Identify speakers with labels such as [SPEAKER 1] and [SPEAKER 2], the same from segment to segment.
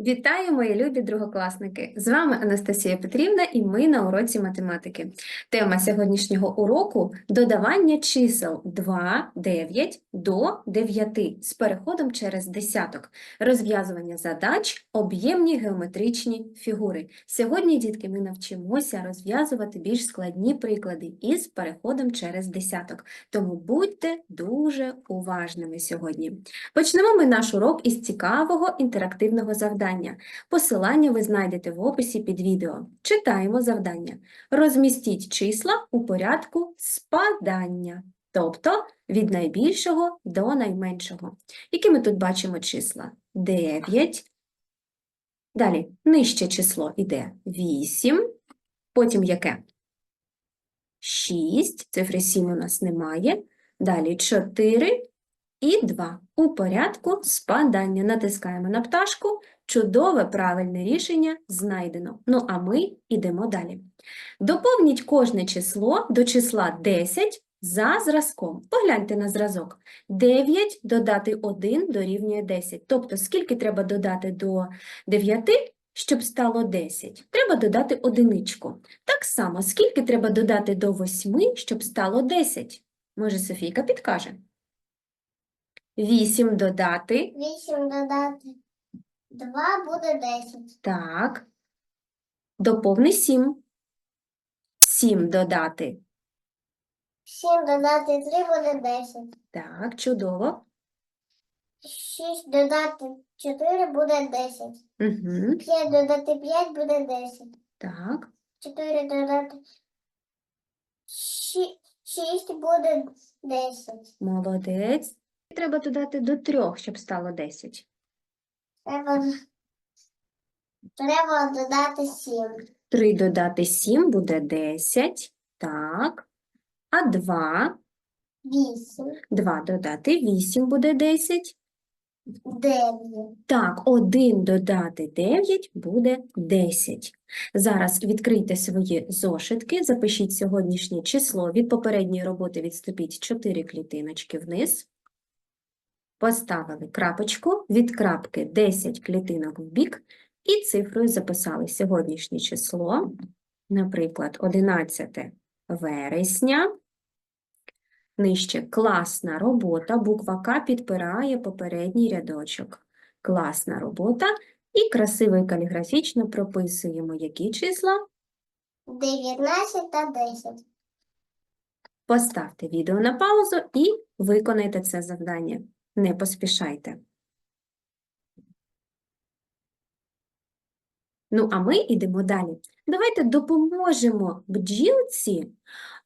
[SPEAKER 1] Вітаю, мої любі другокласники! З вами Анастасія Петрівна і ми на уроці математики. Тема сьогоднішнього уроку додавання чисел 2, 9 до 9 з переходом через десяток, розв'язування задач, об'ємні геометричні фігури. Сьогодні, дітки, ми навчимося розв'язувати більш складні приклади із переходом через десяток. Тому будьте дуже уважними сьогодні. Почнемо ми наш урок із цікавого інтерактивного завдання. Посилання ви знайдете в описі під відео. Читаємо завдання. Розмістіть числа у порядку спадання, тобто від найбільшого до найменшого. Які ми тут бачимо числа? 9. Далі нижче число йде 8. Потім яке? 6. Цифри 7 у нас немає. Далі 4 і 2. У порядку спадання. Натискаємо на пташку. Чудове правильне рішення знайдено. Ну а ми йдемо далі. Доповніть кожне число до числа 10 за зразком. Погляньте на зразок. 9 додати 1 дорівнює 10. Тобто, скільки треба додати до 9, щоб стало 10? Треба додати одиничку. Так само, скільки треба додати до 8, щоб стало 10? Може, Софійка підкаже? 8 додати.
[SPEAKER 2] 8 додати 2 буде 10.
[SPEAKER 1] Так. Доповни 7. 7 додати.
[SPEAKER 2] 7 додати 3 буде 10.
[SPEAKER 1] Так, чудово.
[SPEAKER 2] 6 додати 4 буде 10.
[SPEAKER 1] Угу.
[SPEAKER 2] 5 додати 5 буде 10.
[SPEAKER 1] Так,
[SPEAKER 2] 4 додати 6 буде 10.
[SPEAKER 1] молодець. Треба додати до 3, щоб стало 10.
[SPEAKER 2] Треба, треба додати 7.
[SPEAKER 1] 3 додати 7 буде 10. Так. А 2.
[SPEAKER 2] 8,
[SPEAKER 1] 2 додати 8 буде 10.
[SPEAKER 2] 9.
[SPEAKER 1] Так, 1 додати 9 буде 10. Зараз відкрийте свої зошитки, запишіть сьогоднішнє число. Від попередньої роботи відступіть 4 клітиночки вниз. Поставили крапочку, від крапки 10 клітинок в бік і цифрою записали сьогоднішнє число, наприклад, 11 вересня. Нижче класна робота, буква К підпирає попередній рядочок. Класна робота. І красиво і каліграфічно прописуємо, які числа.
[SPEAKER 2] 19 та 10.
[SPEAKER 1] Поставте відео на паузу і виконайте це завдання. Не поспішайте. Ну, а ми йдемо далі. Давайте допоможемо бджілці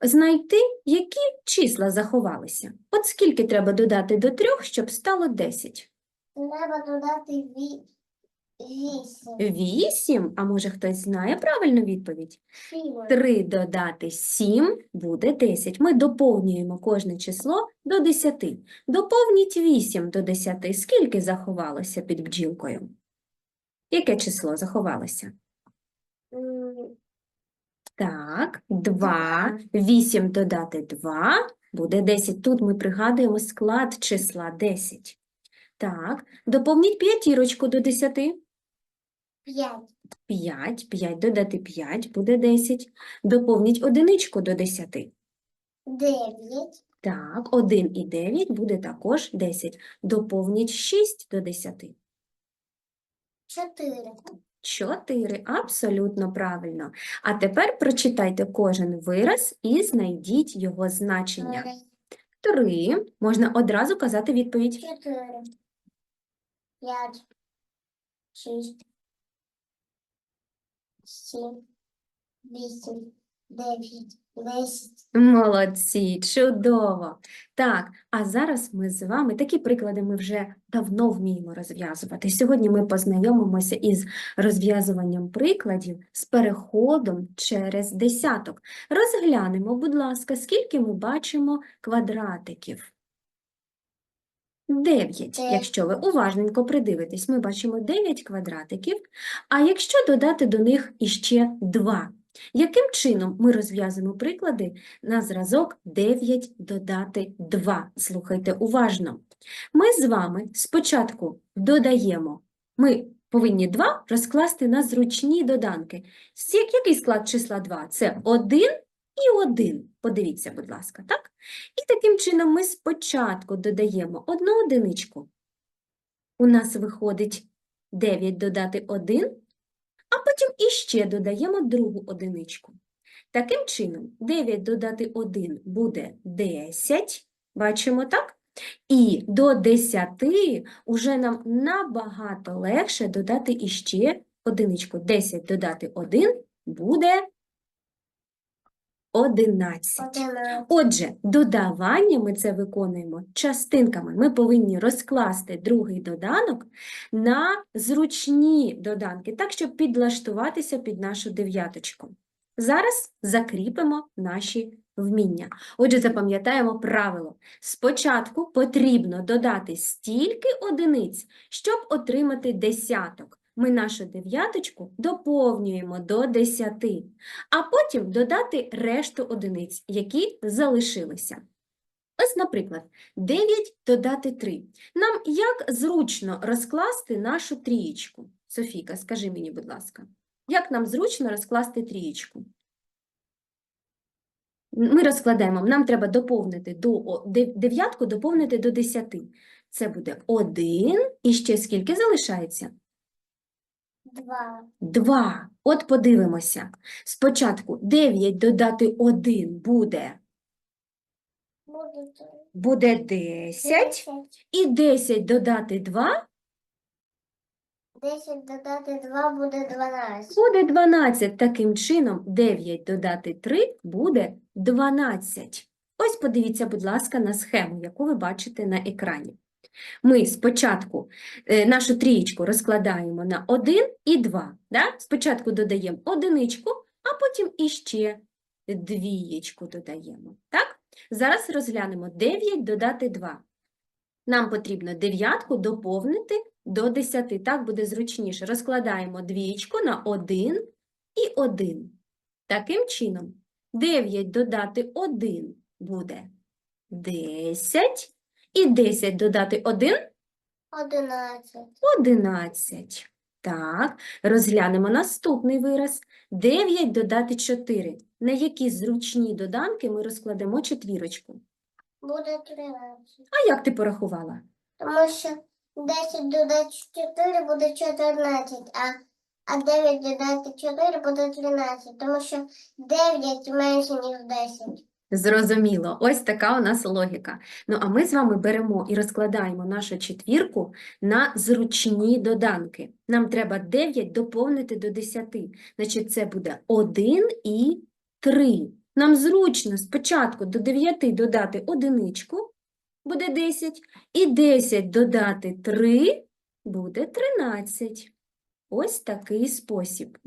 [SPEAKER 1] знайти, які числа заховалися. От скільки треба додати до трьох, щоб стало 10?
[SPEAKER 2] Треба додати 8.
[SPEAKER 1] 8, а може хтось знає правильну відповідь?
[SPEAKER 2] 7.
[SPEAKER 1] 3 додати 7 буде 10. Ми доповнюємо кожне число до 10. Доповніть 8 до 10. Скільки заховалося під бджілкою? Яке число заховалося? Так, 2. 8 додати 2 буде 10. Тут ми пригадуємо склад числа 10. Так, доповніть п'ятірочку до 10.
[SPEAKER 2] 5.
[SPEAKER 1] 5, 5 додати 5 буде 10. Доповніть одиничку до 10.
[SPEAKER 2] 9.
[SPEAKER 1] Так, 1 і 9 буде також 10. Доповніть 6 до 10.
[SPEAKER 2] 4.
[SPEAKER 1] 4. Абсолютно правильно. А тепер прочитайте кожен вираз і знайдіть його значення. 3. Можна одразу казати відповідь.
[SPEAKER 2] 4. 5. 6. 7. 8. 9. 10.
[SPEAKER 1] Молодці, чудово. Так, а зараз ми з вами, такі приклади ми вже давно вміємо розв'язувати. Сьогодні ми познайомимося із розв'язуванням прикладів з переходом через десяток. Розглянемо, будь ласка, скільки ми бачимо квадратиків. 9.
[SPEAKER 2] Дев'ять.
[SPEAKER 1] Якщо ви уважненько придивитесь, ми бачимо 9 квадратиків, а якщо додати до них іще 2, яким чином ми розв'язуємо приклади на зразок 9 додати 2? Слухайте уважно. Ми з вами спочатку додаємо, ми повинні 2 розкласти на зручні доданки. Який склад числа 2? Це 1 і 1. Подивіться, будь ласка, так? І таким чином ми спочатку додаємо одну одиничку. У нас виходить 9 додати 1, а потім іще додаємо другу одиничку. Таким чином, 9 додати 1 буде 10, бачимо так? І до 10 уже нам набагато легше додати іще одиничку. 10 додати 1 буде 11.
[SPEAKER 2] Одинадцять.
[SPEAKER 1] Отже, додавання ми це виконуємо частинками. Ми повинні розкласти другий доданок на зручні доданки, так, щоб підлаштуватися під нашу дев'яточку. Зараз закріпимо наші вміння. Отже, запам'ятаємо правило. Спочатку потрібно додати стільки одиниць, щоб отримати десяток. Ми нашу дев'яточку доповнюємо до десяти а потім додати решту одиниць, які залишилися. Ось, наприклад, 9 додати 3. Нам як зручно розкласти нашу трієчку? Софійка, скажи мені, будь ласка, як нам зручно розкласти трієчку? Ми розкладаємо, нам треба доповнити до дев'ятку доповнити до 10. Це буде 1 і ще скільки залишається?
[SPEAKER 2] Два.
[SPEAKER 1] 2. От подивимося. Спочатку 9 додати 1 буде,
[SPEAKER 2] Буде
[SPEAKER 1] 10, і 10 додати 2
[SPEAKER 2] Десять додати два буде дванадцять.
[SPEAKER 1] буде 12. Таким чином 9 додати 3 буде 12. Ось подивіться, будь ласка, на схему, яку ви бачите на екрані. Ми спочатку е, нашу трієчку розкладаємо на 1 і 2. Да? Спочатку додаємо одиничку, а потім іще двієчку додаємо. Так? Зараз розглянемо 9 додати 2. Нам потрібно дев'ятку доповнити до 10. Так буде зручніше. Розкладаємо двієчку на 1 і 1. Таким чином, 9 додати 1 буде 10, і 10 додати 1
[SPEAKER 2] Одинадцять.
[SPEAKER 1] 11. Так, розглянемо наступний вираз. 9 додати 4. На які зручні доданки ми розкладемо четвірочку?
[SPEAKER 2] Буде тринадцять.
[SPEAKER 1] А як ти порахувала?
[SPEAKER 2] Тому що 10 додати 4 буде 14, а, а 9 додати 4 буде 13, тому що 9 менше, ніж 10.
[SPEAKER 1] Зрозуміло, ось така у нас логіка. Ну, а ми з вами беремо і розкладаємо нашу четвірку на зручні доданки. Нам треба 9 доповнити до 10. Значить, це буде 1 і 3. Нам зручно спочатку до 9 додати одиничку, буде 10, і 10 додати 3 буде 13. Ось такий спосіб.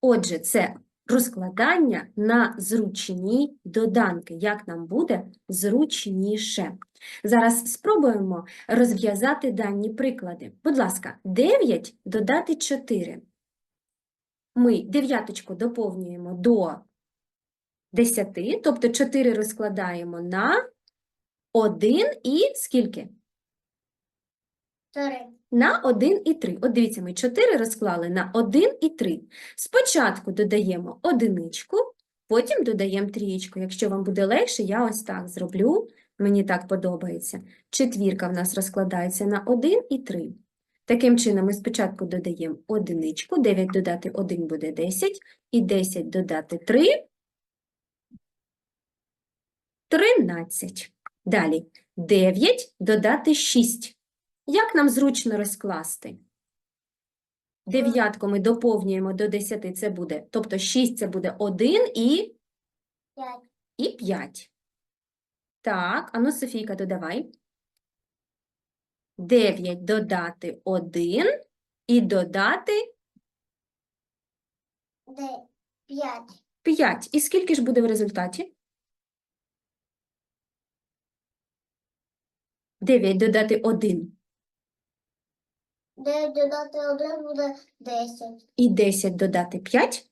[SPEAKER 1] Отже, це розкладання на зручні доданки, як нам буде зручніше. Зараз спробуємо розв'язати дані приклади. Будь ласка, 9 додати 4. Ми дев'яточку доповнюємо до 10, тобто 4 розкладаємо на 1 і скільки?
[SPEAKER 2] 3.
[SPEAKER 1] На 1 і 3. От дивіться, ми 4 розклали на 1 і 3. Спочатку додаємо одиничку, потім додаємо трієчку. Якщо вам буде легше, я ось так зроблю. Мені так подобається. Четвірка в нас розкладається на 1 і 3. Таким чином, ми спочатку додаємо одиничку, 9 додати 1 буде 10, і 10 додати 3 – 13. Далі 9 додати 6. Як нам зручно розкласти? Дев'ятку ми доповнюємо до 10, це буде, тобто 6 це буде 1 і,
[SPEAKER 2] 5.
[SPEAKER 1] і 5. Так, ану, Софійка, додавай. 9 додати 1 і додати
[SPEAKER 2] 5.
[SPEAKER 1] 5. І скільки ж буде в результаті? 9 додати 1
[SPEAKER 2] 9 додати 1 буде 10.
[SPEAKER 1] і 10 додати 5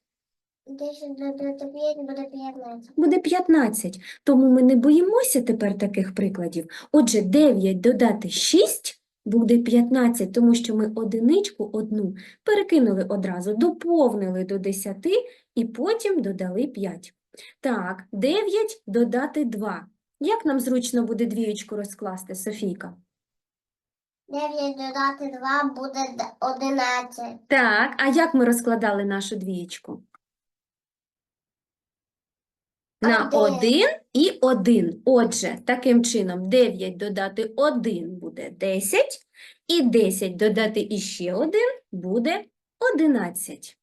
[SPEAKER 2] 10 додати 5 буде 15.
[SPEAKER 1] буде 15. Тому ми не боїмося тепер таких прикладів. Отже, 9 додати 6 буде 15, тому що ми одиничку одну перекинули одразу, доповнили до 10 і потім додали 5. Так, 9 додати 2. Як нам зручно буде двієчку розкласти, Софійка?
[SPEAKER 2] 9 додати 2 буде 11.
[SPEAKER 1] Так, а як ми розкладали нашу двієчку? На
[SPEAKER 2] Один.
[SPEAKER 1] 1 і 1. Отже, таким чином 9 додати 1 буде 10, і 10 додати іще 1 буде 11.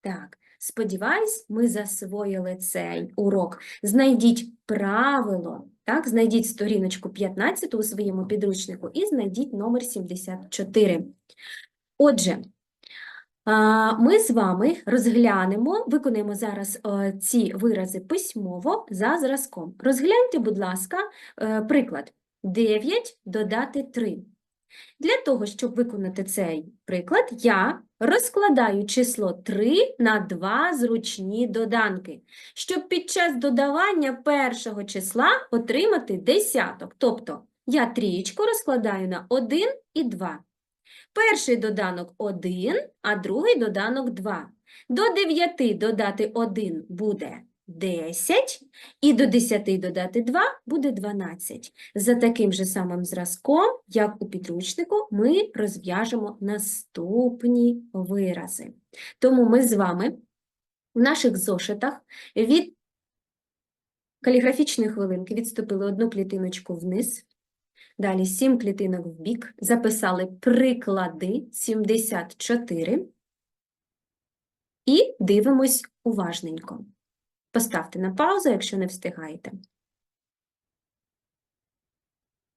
[SPEAKER 1] Так, сподіваюсь, ми засвоїли цей урок. Знайдіть правило, так, знайдіть сторіночку 15 у своєму підручнику і знайдіть номер 74. Отже, Ми з вами розглянемо, виконаємо зараз е, ці вирази письмово за зразком. Розгляньте, будь ласка, е, приклад 9 додати 3. Для того, щоб виконати цей приклад, я розкладаю число 3 на два зручні доданки, щоб під час додавання першого числа отримати десяток. Тобто я трієчку розкладаю на 1 і 2. Перший доданок 1, а другий доданок 2. До 9 додати 1 буде 10, і до 10 додати 2 буде 12. За таким же самим зразком, як у підручнику, ми розв'яжемо наступні вирази. Тому ми з вами в наших зошитах від каліграфічної хвилинки відступили одну клітиночку вниз, Далі 7 клітинок в бік, записали приклади 74 і дивимось уважненько. Поставте на паузу, якщо не встигаєте.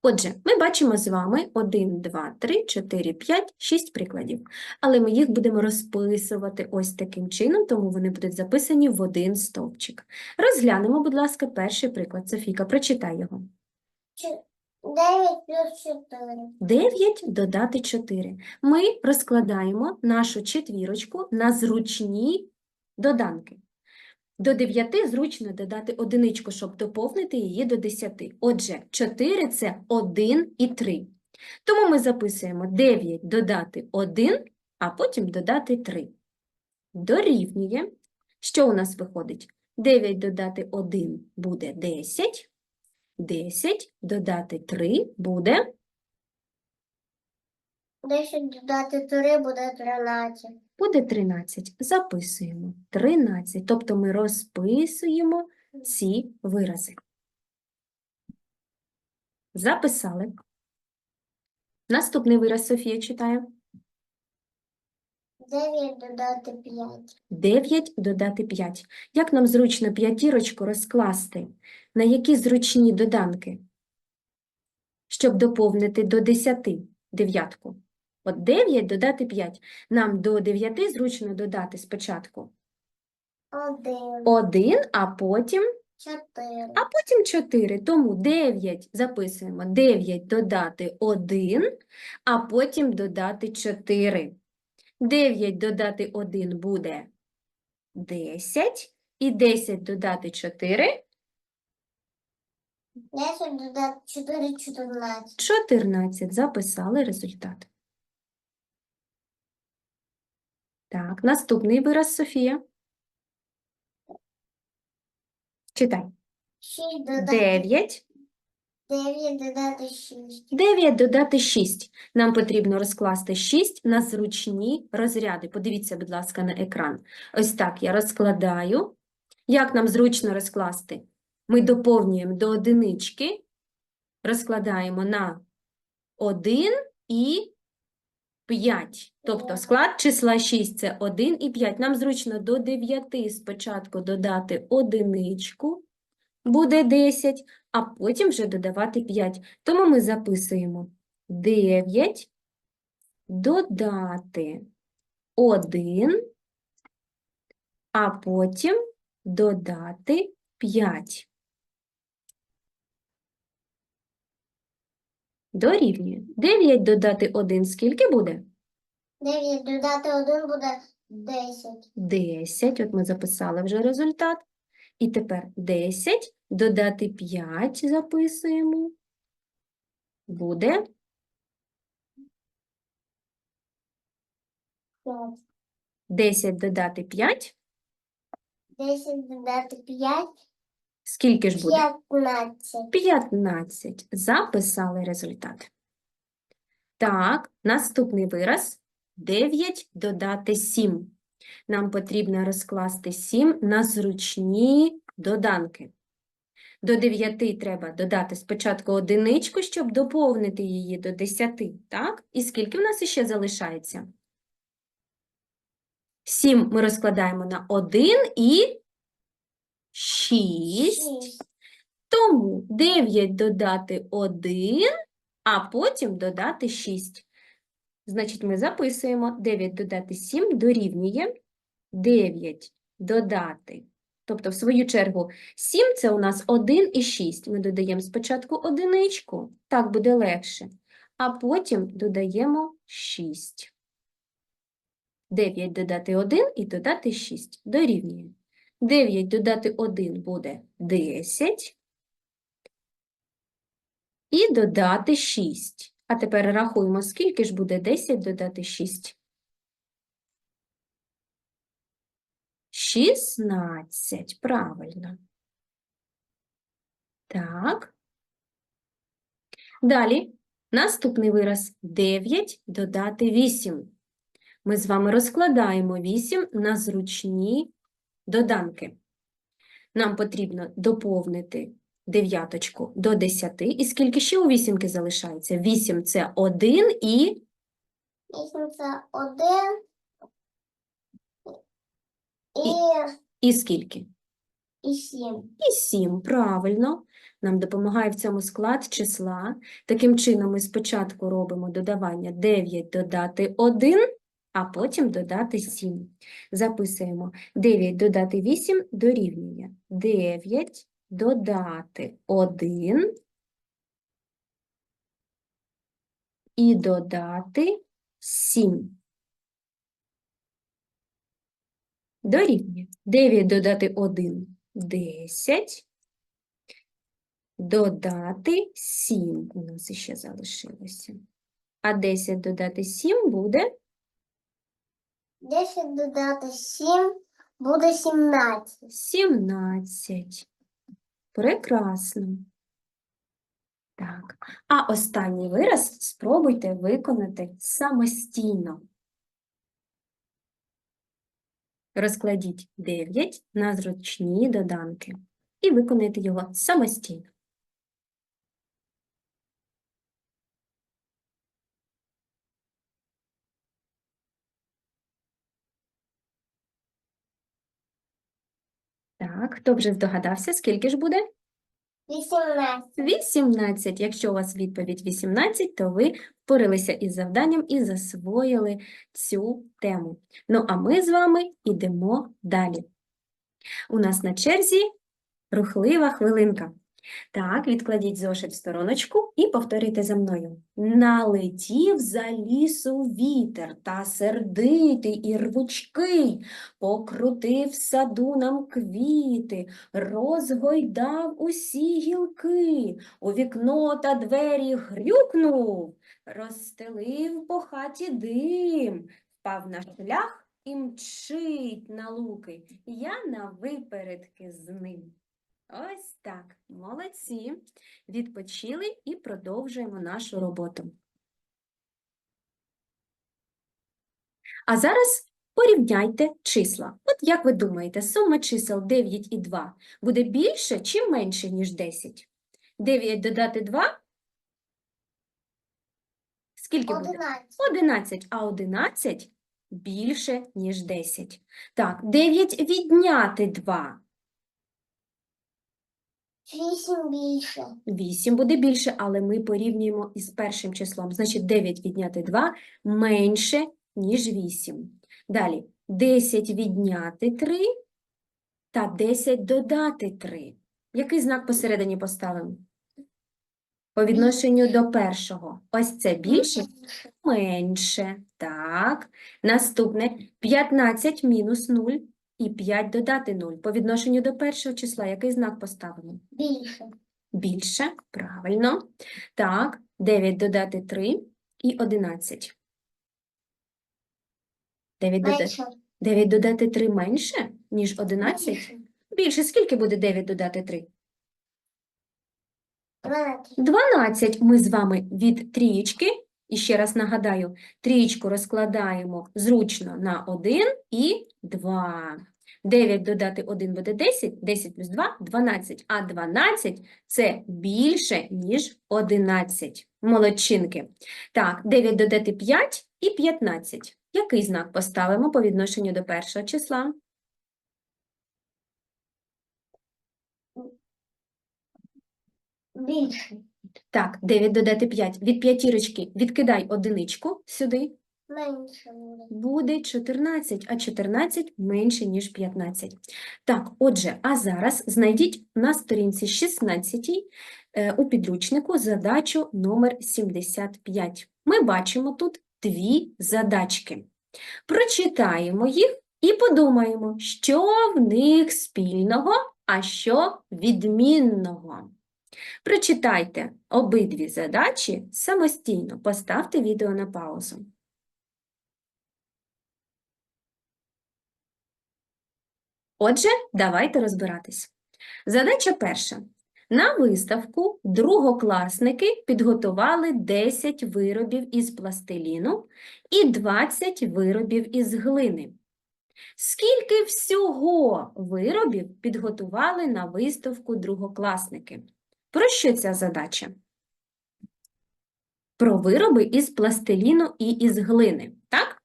[SPEAKER 1] Отже, ми бачимо з вами 1, 2, 3, 4, 5, 6 прикладів. Але ми їх будемо розписувати ось таким чином, тому вони будуть записані в один стовпчик. Розглянемо, будь ласка, перший приклад. Софійка, прочитай його.
[SPEAKER 2] 9 плюс 4.
[SPEAKER 1] 9 додати 4. Ми розкладаємо нашу четвірочку на зручні доданки. До 9 зручно додати одиничку, щоб доповнити її до 10. Отже, 4 – це 1 і 3. Тому ми записуємо 9 додати 1, а потім додати 3. Дорівнює. Що у нас виходить? 9 додати 1 буде 10. 10 додати 3 буде
[SPEAKER 2] 10 додати 3 буде 13.
[SPEAKER 1] Буде 13. Записуємо 13. Тобто ми розписуємо ці вирази. Записали. Наступний вираз Софія читає.
[SPEAKER 2] 9 додати 5.
[SPEAKER 1] 9 додати 5. Як нам зручно п'ятірочку розкласти? На які зручні доданки? Щоб доповнити до 10 дев'ятку. От 9 додати 5. Нам до 9 зручно додати спочатку
[SPEAKER 2] 1,
[SPEAKER 1] 1, а потім
[SPEAKER 2] 4.
[SPEAKER 1] а потім 4. Тому 9 записуємо 9 додати 1, а потім додати 4. 9 додати 1 буде 10, і 10 додати 4
[SPEAKER 2] 10 додати 4 14.
[SPEAKER 1] 14. Записали результат. Так, наступний вираз Софія. Читай.
[SPEAKER 2] 6 додати
[SPEAKER 1] 9.
[SPEAKER 2] 9 додати 6.
[SPEAKER 1] 9 додати 6. Нам потрібно розкласти 6 на зручні розряди. Подивіться, будь ласка, на екран. Ось так я розкладаю. Як нам зручно розкласти? Ми доповнюємо до одинички, розкладаємо на 1 і 5. Тобто склад числа 6 – це 1 і 5. Нам зручно до 9 спочатку додати одиничку, буде 10, а потім вже додавати 5. Тому ми записуємо 9 додати 1, а потім додати 5. Дорівнює. 9 додати 1 скільки буде?
[SPEAKER 2] 9 додати 1 буде 10.
[SPEAKER 1] 10. От ми записали вже результат. І тепер 10 додати 5 записуємо. Буде.
[SPEAKER 2] 5.
[SPEAKER 1] 10 додати 5.
[SPEAKER 2] 10 додати 5
[SPEAKER 1] Скільки ж буде?
[SPEAKER 2] 15.
[SPEAKER 1] 15. Записали результат. Так, наступний вираз. 9 додати 7. Нам потрібно розкласти 7 на зручні доданки. До 9 треба додати спочатку одиничку, щоб доповнити її до 10. Так? І скільки в нас іще залишається? 7 ми розкладаємо на 1 і 6.
[SPEAKER 2] 6.
[SPEAKER 1] Тому 9 додати 1, а потім додати 6. Значить, ми записуємо 9 додати 7 дорівнює 9 додати. Тобто, в свою чергу, 7 – це у нас 1 і 6. Ми додаємо спочатку одиничку, так буде легше, а потім додаємо 6. 9 додати 1 і додати 6 дорівнює. 9 додати 1 буде 10. І додати 6. А тепер рахуємо, скільки ж буде 10 додати 6. 16, правильно. Так. Далі, наступний вираз 9 додати 8. Ми з вами розкладаємо 8 на зручні доданки. Нам потрібно доповнити дев'яточку до 10. І скільки ще у вісімки залишається? 8 – це 1 і
[SPEAKER 2] 8 це 1. І,
[SPEAKER 1] І скільки?
[SPEAKER 2] і 7.
[SPEAKER 1] І 7, правильно. Нам допомагає в цьому склад числа. Таким чином ми спочатку робимо додавання 9 додати 1, а потім додати 7. Записуємо 9 додати 8 дорівнює 9 додати 1 і додати 7. Дорівнює 9 додати 1 – 10. Додати 7 у нас ще залишилося. А 10 додати 7 буде
[SPEAKER 2] 10 додати 7 буде 17.
[SPEAKER 1] 17. Прекрасно. Так. А останній вираз спробуйте виконати самостійно. Розкладіть 9 на зручні доданки і виконайте його самостійно. Так, хто вже здогадався, скільки ж буде?
[SPEAKER 2] 18.
[SPEAKER 1] 18. Якщо у вас відповідь 18, то ви впоралися із завданням і засвоїли цю тему. Ну, а ми з вами йдемо далі. У нас на черзі рухлива хвилинка. Так, відкладіть зошит в стороночку і повторюйте за мною. Налетів за лісу вітер та сердитий і рвучкий, покрутив в саду нам квіти, розгойдав усі гілки, у вікно та двері грюкнув, розстелив по хаті дим, впав на шлях і мчить на луки. Я на випередки з ним. Ось так, молодці. Відпочили і продовжуємо нашу роботу. А зараз порівняйте числа. От як ви думаєте, сума чисел 9 і 2 буде більше чи менше, ніж 10? 9 додати 2? Скільки буде?
[SPEAKER 2] 11.
[SPEAKER 1] 11, а 11 більше, ніж 10. Так, 9 відняти 2.
[SPEAKER 2] 8 більше.
[SPEAKER 1] 8 буде більше, але ми порівнюємо із першим числом. Значить, 9 відняти 2 менше, ніж 8. Далі, 10 відняти 3 та 10 додати 3. Який знак посередині поставимо? По відношенню до першого. Ось це більше, менше. Так. Наступне 15 мінус 0 і 5 додати 0. По відношенню до першого числа який знак поставимо?
[SPEAKER 2] Більше.
[SPEAKER 1] Більше, правильно. Так, 9 додати 3 і 11. 9 додати,
[SPEAKER 2] Менше.
[SPEAKER 1] 9 додати 3 менше, ніж 11?
[SPEAKER 2] Менше.
[SPEAKER 1] Більше. Скільки буде 9 додати 3?
[SPEAKER 2] 12.
[SPEAKER 1] 12 ми з вами від трієчки, і ще раз нагадаю, трієчку розкладаємо зручно на 1 і 2. 9 додати 1 буде 10, 10 плюс 2 – 12, а 12 – це більше, ніж 11. Молодчинки. Так, 9 додати 5 і 15. Який знак поставимо по відношенню до першого числа?
[SPEAKER 2] Більше.
[SPEAKER 1] Так, 9 додати 5. Від п'ятірочки відкидай одиничку сюди.
[SPEAKER 2] Менше буде.
[SPEAKER 1] Буде 14, а 14 менше, ніж 15. Так, отже, а зараз знайдіть на сторінці 16 е, у підручнику задачу номер 75. Ми бачимо тут дві задачки. Прочитаємо їх і подумаємо, що в них спільного, а що відмінного. Прочитайте обидві задачі самостійно, поставте відео на паузу. Отже, давайте розбиратись. Задача перша. На виставку другокласники підготували 10 виробів із пластиліну і 20 виробів із глини. Скільки всього виробів підготували на виставку другокласники? Про що ця задача? Про вироби із пластиліну і із глини, так?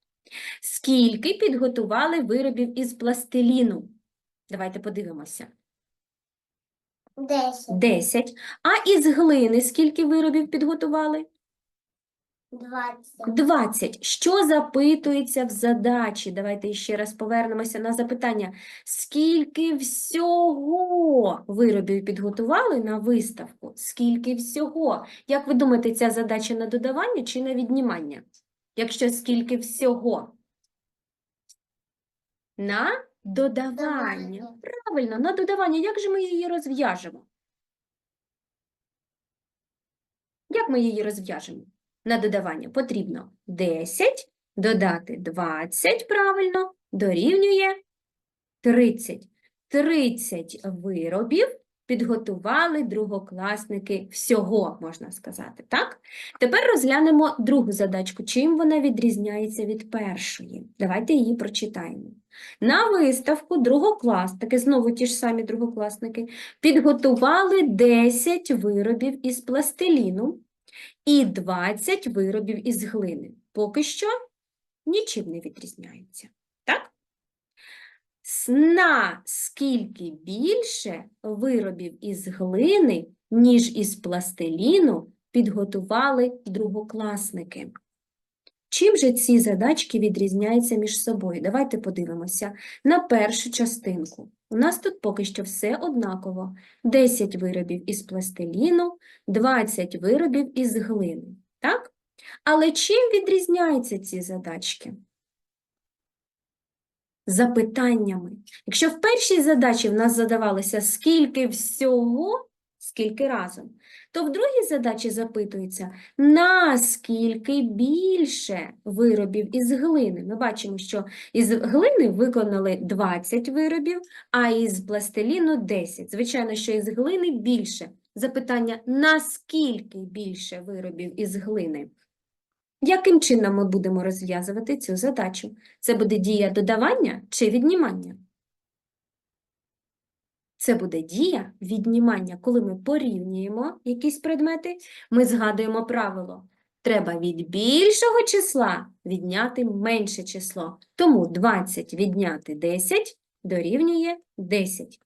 [SPEAKER 1] Скільки підготували виробів із пластиліну? Давайте подивимося.
[SPEAKER 2] 10.
[SPEAKER 1] 10. А із глини скільки виробів підготували?
[SPEAKER 2] 20.
[SPEAKER 1] 20. Що запитується в задачі? Давайте ще раз повернемося на запитання. Скільки всього виробів підготували на виставку? Скільки всього? Як ви думаєте, ця задача на додавання чи на віднімання? Якщо скільки всього? На додавання. Правильно, на додавання. Як же ми її розв'яжемо? Як ми її розв'яжемо? На додавання потрібно 10 додати 20, правильно, дорівнює 30. 30 виробів підготували другокласники всього, можна сказати, так? Тепер розглянемо другу задачку. Чим вона відрізняється від першої? Давайте її прочитаємо. На виставку другокласники, знову ті ж самі другокласники, підготували 10 виробів із пластиліну і 20 виробів із глини. Поки що нічим не відрізняються. Так? С- На скільки більше виробів із глини, ніж із пластиліну, підготували другокласники. Чим же ці задачки відрізняються між собою? Давайте подивимося на першу частинку. У нас тут поки що все однаково. 10 виробів із пластиліну, 20 виробів із глини. Так? Але чим відрізняються ці задачки? Запитаннями. Якщо в першій задачі в нас задавалося скільки всього, скільки разом, то в другій задачі запитується, наскільки більше виробів із глини. Ми бачимо, що із глини виконали 20 виробів, а із пластиліну 10. Звичайно, що із глини більше. Запитання, наскільки більше виробів із глини? Яким чином ми будемо розв'язувати цю задачу? Це буде дія додавання чи віднімання? Це буде дія віднімання. Коли ми порівнюємо якісь предмети, ми згадуємо правило. Треба від більшого числа відняти менше число. Тому 20 відняти 10 дорівнює 10.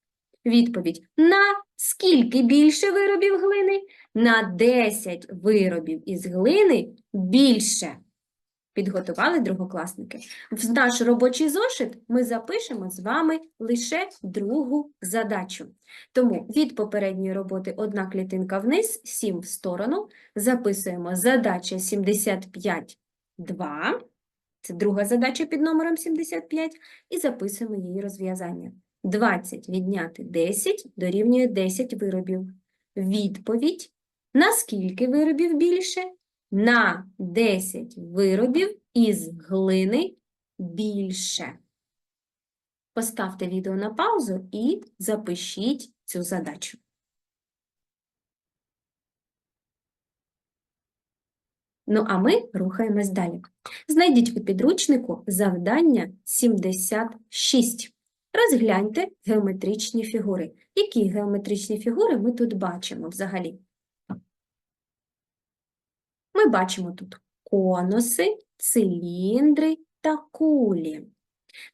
[SPEAKER 1] Відповідь на скільки більше виробів глини? На 10 виробів із глини більше. Підготували другокласники. В наш робочий зошит ми запишемо з вами лише другу задачу. Тому від попередньої роботи одна клітинка вниз, 7 в сторону. Записуємо задача 75.2. Це друга задача під номером 75. І записуємо її розв'язання. 20 відняти 10 дорівнює 10 виробів. Відповідь. На скільки виробів більше? На 10 виробів із глини більше? Поставте відео на паузу і запишіть цю задачу. Ну, а ми рухаємось далі. Знайдіть у підручнику завдання 76. Розгляньте геометричні фігури. Які геометричні фігури ми тут бачимо взагалі? Ми бачимо тут конуси, циліндри та кулі.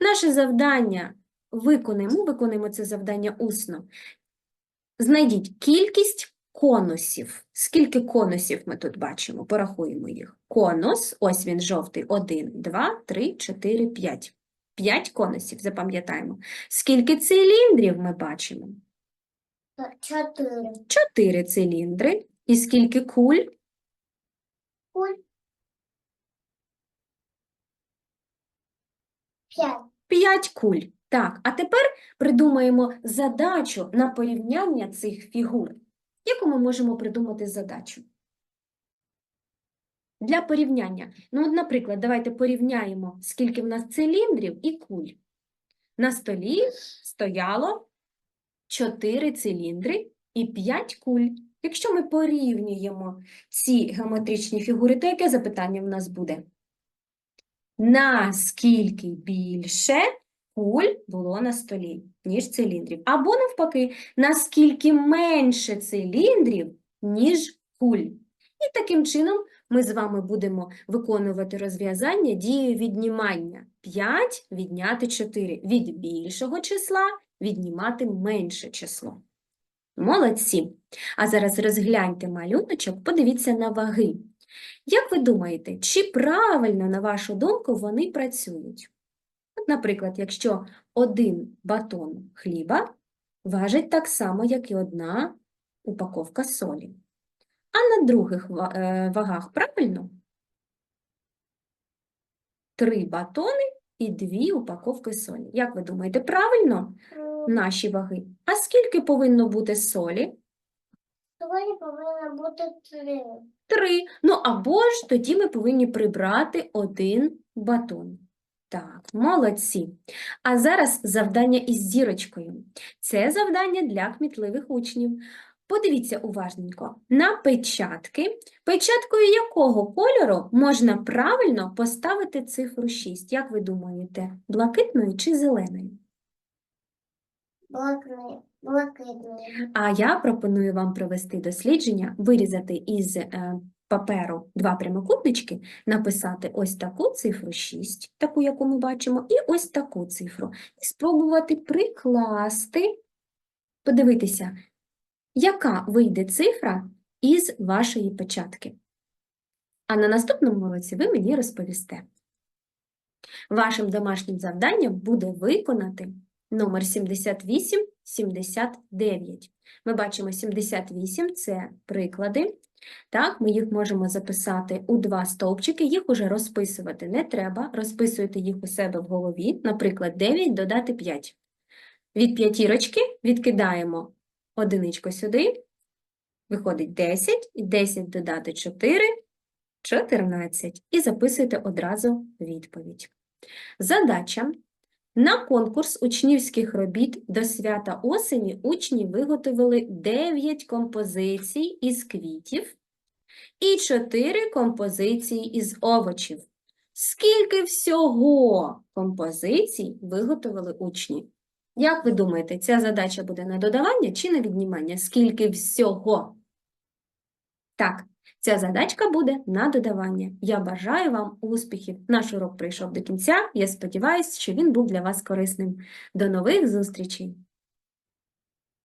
[SPEAKER 1] Наше завдання виконаємо, виконуємо це завдання усно. Знайдіть кількість конусів. Скільки конусів ми тут бачимо? Порахуємо їх. Конус, ось він жовтий, 1, 2, 3, 4, 5. 5 конусів, запам'ятаємо. Скільки циліндрів ми бачимо?
[SPEAKER 2] Чотири.
[SPEAKER 1] 4 циліндри. І скільки куль?
[SPEAKER 2] Куль. П'ять.
[SPEAKER 1] 5 куль. Так, а тепер придумаємо задачу на порівняння цих фігур. Яку ми можемо придумати задачу? Для порівняння. Ну, от, наприклад, давайте порівняємо, скільки в нас циліндрів і куль. На столі стояло 4 циліндри і 5 куль. Якщо ми порівнюємо ці геометричні фігури, то яке запитання в нас буде? Наскільки більше куль було на столі, ніж циліндрів? Або навпаки, наскільки менше циліндрів, ніж куль? І таким чином ми з вами будемо виконувати розв'язання дією віднімання. 5 відняти 4. Від більшого числа віднімати менше число. Молодці! А зараз розгляньте малюночок, подивіться на ваги. Як ви думаєте, чи правильно, на вашу думку, вони працюють? От, наприклад, якщо один батон хліба важить так само, як і одна упаковка солі. А на других е, вагах правильно? Три батони і дві упаковки солі. Як ви думаєте, правильно наші ваги? А скільки повинно бути солі?
[SPEAKER 2] Солі повинно бути три.
[SPEAKER 1] Три. Ну або ж тоді ми повинні прибрати один батон. Так, молодці. А зараз завдання із зірочкою. Це завдання для кмітливих учнів. Подивіться уважненько на печатки. Печаткою якого кольору можна правильно поставити цифру 6? Як ви думаєте, блакитною чи зеленою?
[SPEAKER 2] Блакитний.
[SPEAKER 1] А я пропоную вам провести дослідження, вирізати із е, паперу два прямокутнички, написати ось таку цифру 6, таку, яку ми бачимо, і ось таку цифру. І спробувати прикласти, подивитися, яка вийде цифра із вашої печатки. А на наступному уроці ви мені розповісте. Вашим домашнім завданням буде виконати номер 78-79. Ми бачимо 78 – це приклади. Так, ми їх можемо записати у два стовпчики, їх уже розписувати не треба. Розписуйте їх у себе в голові. Наприклад, 9 додати 5. Від п'ятірочки відкидаємо одиничку сюди, виходить 10, і 10 додати 4 – 14. І записуйте одразу відповідь. Задача. На конкурс учнівських робіт до свята осені учні виготовили 9 композицій із квітів і 4 композиції із овочів. Скільки всього композицій виготовили учні? Як ви думаєте, ця задача буде на додавання чи на віднімання? Скільки всього? Так, ця задачка буде на додавання. Я бажаю вам успіхів. Наш урок прийшов до кінця. Я сподіваюся, що він був для вас корисним. До нових зустрічей!